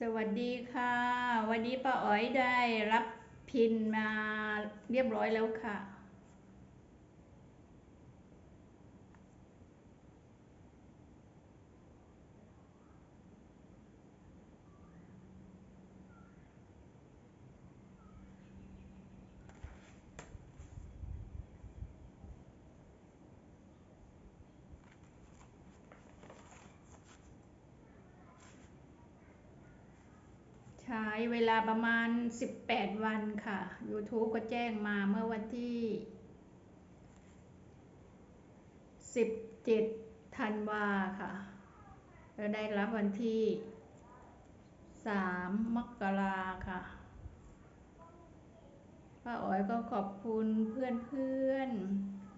สวัสดีค่ะ วันนี้ป้าอ๋อยได้รับพินมาเรียบร้อยแล้วค่ะ ใช้เวลาประมาณ 18 วันค่ะ YouTube ก็แจ้งมาเมื่อวันที่ 17ธันวาค่ะแล้วได้รับวันที่ 3 มกราค่ะป้าอ๋อยก็ขอบคุณเพื่อน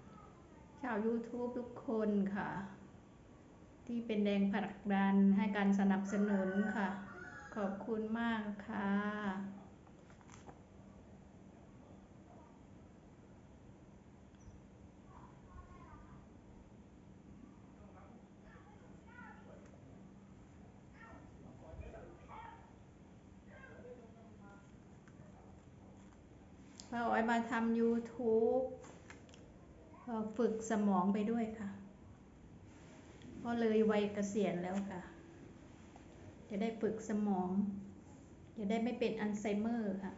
ๆ ชาว YouTube ทุกคนค่ะ ที่เป็นแรงผลักดันให้การสนับสนุนค่ะ ขอบคุณมากค่ะป้าอ๋อยมาทำ YouTube ฝึกสมองไปด้วยค่ะเพราะเลยวัยเกษียณแล้วค่ะ จะได้ฝึกสมอง จะได้ไม่เป็นอัลไซเมอร์ค่ะ